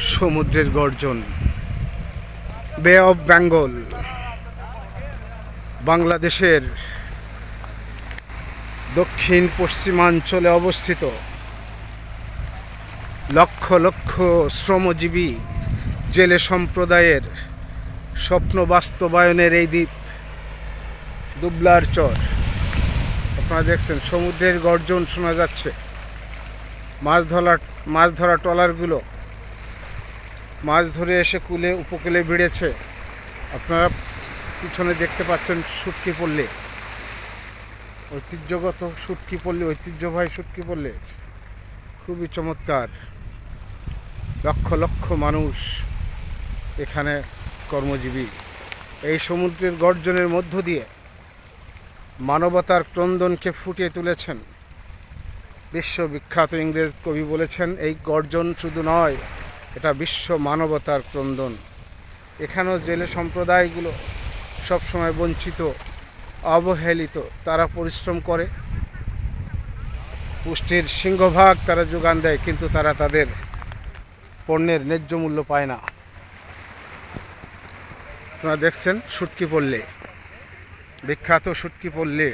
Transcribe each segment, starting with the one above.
সমুদ্রের গর্জন। বে অফ বেঙ্গল বাংলাদেশের দক্ষিণ পশ্চিমাঞ্চলে অবস্থিত লক্ষ লক্ষ শ্রমজীবী জেলে সম্প্রদায়ের স্বপ্ন বাস্তবায়নের এই দ্বীপ, দুবলার চর। আপনারা দেখছেন, সমুদ্রের গর্জন শোনা যাচ্ছে। মাছ ধরা মাছ ধরা ট্রলারগুলো মাছ ধরে এসে কুলে, উপকূলে ভিড়েছে। আপনারা পিছনে দেখতে পাচ্ছেন সুটকি পড়লে ঐতিহ্যগত সুটকি পড়লে ঐতিহ্যবাহী সুটকি পড়লে খুবই চমৎকার। লক্ষ লক্ষ মানুষ এখানে কর্মজীবী। এই সমুদ্রের গর্জনের মধ্য দিয়ে মানবতার ক্রন্দনকে ফুটিয়ে তুলেছেন। বিশ্ববিখ্যাত ইংরেজ কবি বলেছেন, এই গর্জন শুধু নয় এটা বিশ্ব মানবতার ক্রন্দন। এখানেও জেলে সম্প্রদায়গুলো সবসময় বঞ্চিত, অবহেলিত, তারা পরিশ্রম করে। পুষ্টির সিংহভাগ তারা যোগান দেয়, কিন্তু তারা তাদের পণ্যের ন্যায্য মূল্য পায় না। আপনারা দেখছেন সুটকি পড়লে বিখ্যাত সুটকি পড়লে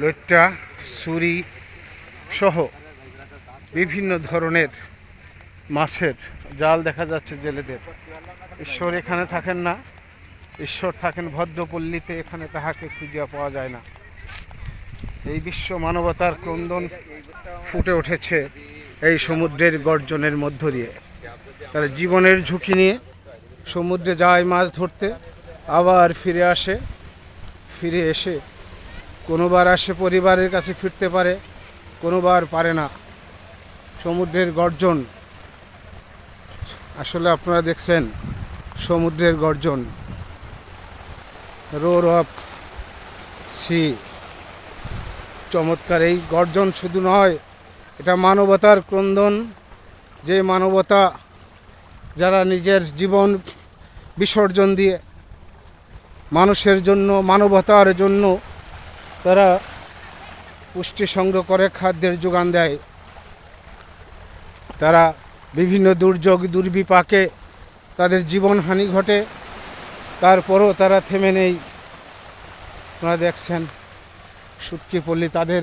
লইট্টা, ছুরি সহ বিভিন্ন ধরনের মাছের জাল দেখা যাচ্ছে জেলেদের। ঈশ্বর এখানে থাকেন না। ঈশ্বর থাকেন ভদ্রপল্লীতে, এখানে তাহাকে খুঁজিয়া পাওয়া যায় না। এই বিশ্ব মানবতার ক্রন্দন ফুটে উঠেছে এই সমুদ্রের গর্জনের মধ্য দিয়ে। তারা জীবনের ঝুঁকি নিয়ে সমুদ্রে যায় মাছ ধরতে, আবার ফিরে আসে। ফিরে এসে কোনোবার আসে পরিবারের কাছে ফিরতে পারে, কোনোবার পারে না। সমুদ্রের গর্জন আসলে আপনারা দেখছেন সমুদ্রের গর্জন। Roar of sea. চমৎকার, এই গর্জন শুধু নয়, এটা মানবতার ক্রন্দন। যে মানবতা যারা নিজের জীবন বিসর্জন দিয়ে মানুষের জন্য, মানবতার জন্য তারা পুষ্টি সংগ্রহ করে, খাদ্যের যোগান দেয়, তারা বিভিন্ন দুর্যোগ, দুর্বিপাকে তাদের জীবনহানি ঘটে। তারপরও তারা থেমে নেই। আপনারা দেখছেন, সুটকি পল্লী, তাদের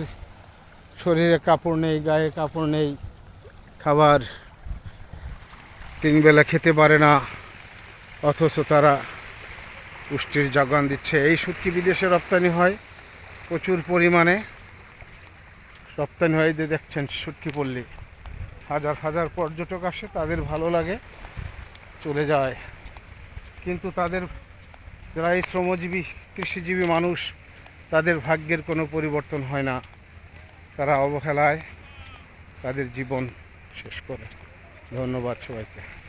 শরীরে কাপড় নেই, গায়ে কাপড় নেই, খাবার তিনবেলা খেতে পারে না, অথচ তারা পুষ্টির যোগান দিচ্ছে। এই শুটকি বিদেশে রপ্তানি হয় প্রচুর পরিমাণে। রপ্তানি হয় যে দেখছেন শুটকি পল্লী। হাজার হাজার পর্যটক আসে, তাদের ভালো লাগে, চলে যায়। কিন্তু তাদের যারা এই শ্রমজীবী, কৃষিজীবী মানুষ, তাদের ভাগ্যের কোনো পরিবর্তন হয় না। তারা অবহেলায়, তাদের জীবন শেষ করে। ধন্যবাদ সবাইকে।